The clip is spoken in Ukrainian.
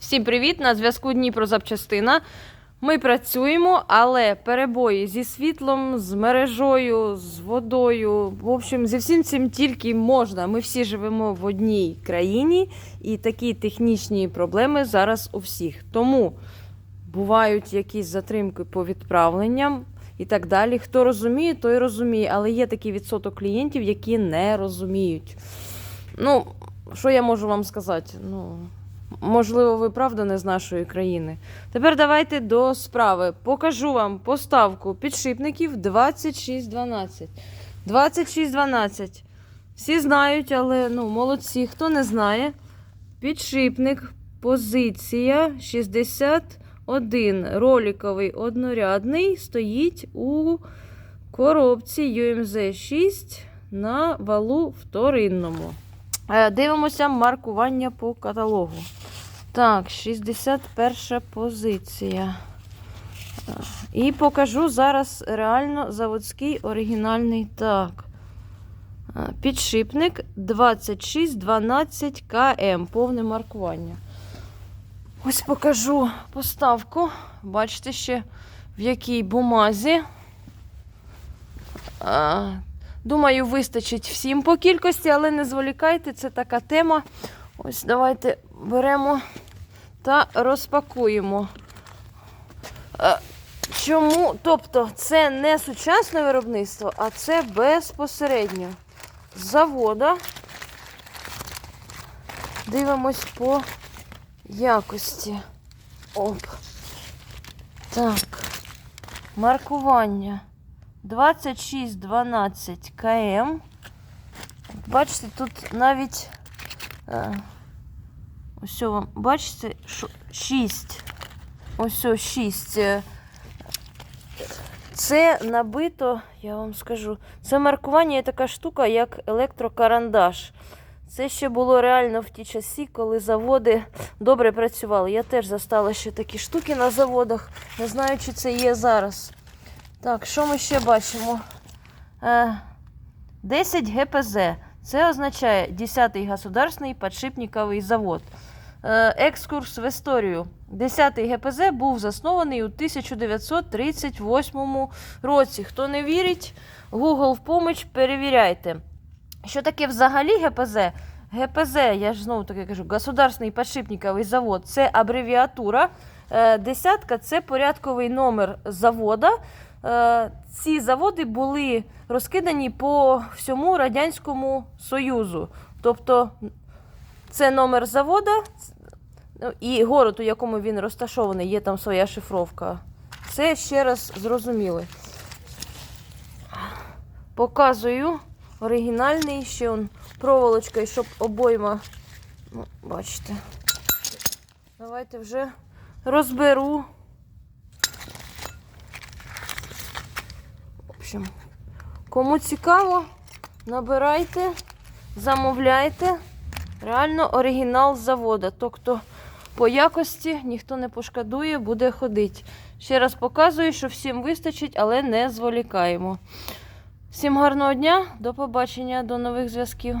Всім привіт! На зв'язку Дніпро запчастина. Ми працюємо, але перебої зі світлом, з мережою, з водою. В общем, зі всім цим тільки можна. Ми всі живемо в одній країні, і такі технічні проблеми зараз у всіх. Тому бувають якісь затримки по відправленням і так далі. Хто розуміє, той розуміє, але є такий відсоток клієнтів, які не розуміють. Ну, що я можу вам сказати? Ну, можливо, ви правда не з нашої країни. Тепер давайте до справи. Покажу вам поставку підшипників 2612. 2612. Всі знають, але ну, молодці. Хто не знає, підшипник, позиція 61. Роликовий однорядний стоїть у коробці UMZ 6 на валу вторинному. Е, Дивимося маркування по каталогу. Так, 61 позиція. Е, І покажу зараз реально заводський оригінальний. Так. Е, Підшипник 2612 КМ. Повне маркування. Ось покажу поставку. Бачите ще в якій бумазі. Думаю, вистачить всім по кількості, але не зволікайте, це така тема. Ось давайте беремо та розпакуємо. Е, Чому? Тобто, це не сучасне виробництво, а це безпосередньо з завода. Дивимось по якості. Оп. Так. Маркування. 2612 КМ. Бачите, тут навіть ось вам, бачите, 6. Ось 6. Це набито, я вам скажу, це маркування є така штука, як електрокарандаш. Це ще було реально в ті часи, коли заводи добре працювали. Я теж застала ще такі штуки на заводах. Не знаю, чи це є зараз. Так, що ми ще бачимо? Е, 10 ГПЗ. Це означає 10-й государственний подшипниковий завод. Е, екскурс в історію. 10-й ГПЗ був заснований у 1938 році. Хто не вірить, Google в поміч, перевіряйте. Що таке взагалі ГПЗ? ГПЗ, я ж знову таки кажу, Государственний подшипниковий завод це абревіатура. Е, Десятка це порядковий номер завода. Е, Ці заводи були розкидані по всьому Радянському Союзу. Тобто це номер завода ну, і город, у якому він розташований, є там своя шифровка. Це ще раз зрозуміли. Показую оригінальний ще он проволочкою, щоб обойма. Ну, бачите. Давайте вже розберу. Общем, кому цікаво, набирайте, замовляйте. Реально оригінал завода. Тобто по якості ніхто не пошкодує, буде ходити. Ще раз показую, що всім вистачить, але не зволікаємо. Всім гарного дня, до побачення, до нових зв'язків.